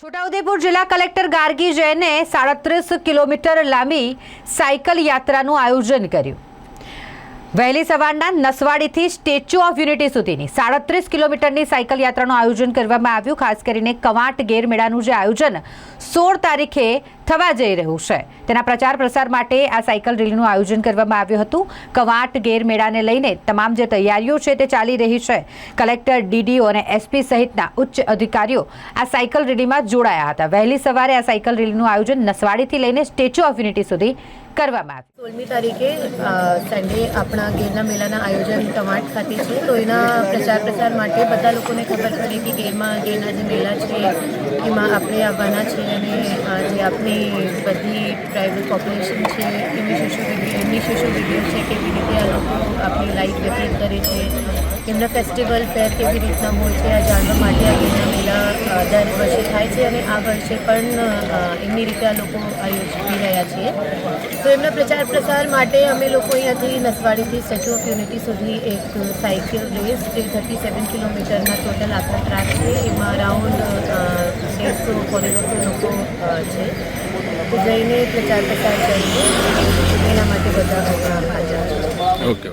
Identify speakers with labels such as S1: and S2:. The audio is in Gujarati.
S1: છોટાઉદેપુર જિલ્લા કલેક્ટર ગાર્ગી જૈને સાડત્રીસ કિલોમીટર લાંબી સાયકલ યાત્રાનું આયોજન કર્યું. વહેલી સવારના નસવાડીથી સ્ટેચ્યુ ઓફ યુનિટી સુધીની સાડત્રીસ કિલોમીટરની સાયકલ યાત્રાનું આયોજન કરવામાં આવ્યું, ખાસ કરીને કવાંટ ગેર મેળાનું જે આયોજન સોળ તારીખે થવા જઈ રહ્યું છે. તેના પ્રચાર પ્રસાર માટે આ સાયકલ રેલીનું આયોજન કરવામાં આવ્યું હતું. કવાંટ ગેર મેળાને લઈને તમામ જે તૈયારીઓ છે તે ચાલી રહી છે. કલેક્ટર, ડીડીઓ અને એસપી સહિતના ઉચ્ચ અધિકારીઓ આ સાયકલ રેલીમાં જોડાયા હતા. વહેલી સવારે આ સાયકલ રેલીનું આયોજન નસવાડીથી લઈને સ્ટેચ્યુ ઓફ યુનિટી સુધી કરવામાં આવ્યું.
S2: સોળમી તારીખે સન્ડે આપણા ગેરના મેળાના આયોજન કવાંટ ખાતે છે. તો એના પ્રચાર પ્રસાર માટે બધા લોકોને ખબર પડે કે ગેરમાં, ગેરના જે મેળા છે, એમાં આપણે આવવાના છે અને જે આપણી બધી ટ્રાઇબલ પોપ્યુલેશન છે, એમની સોશિયો એમની સોશિયો વીડિયો છે, કેવી રીતે આ લોકો આપણી લાઈફ વ્યતીત કરે છે, એમના ફેસ્ટિવલ ફેર કેવી રીતના હોય છે, આ જાણવા માટે આ ગીરના મેળા દર વર્ષે થાય છે અને આ વર્ષે પણ એમની રીતે આ લોકો આયોજન રહ્યા છીએ તો એમના પ્રચાર પ્રસાર માટે અમે લોકો અહીંયાથી નસવાડીથી સ્ટેચ્યુ ઓફ યુનિટી સુધી એક સાયકલ રેસ જે થર્ટી સેવન કિલોમીટરના ટોટલ આખા ટ્રાક છે, એમાં અરાઉન્ડ દેડસો પોલીસો લોકો છે. તો જઈને પ્રચાર પ્રસાર કરીએ. એના માટે બધા પ્રોગ્રામ હાજર
S3: ઓકે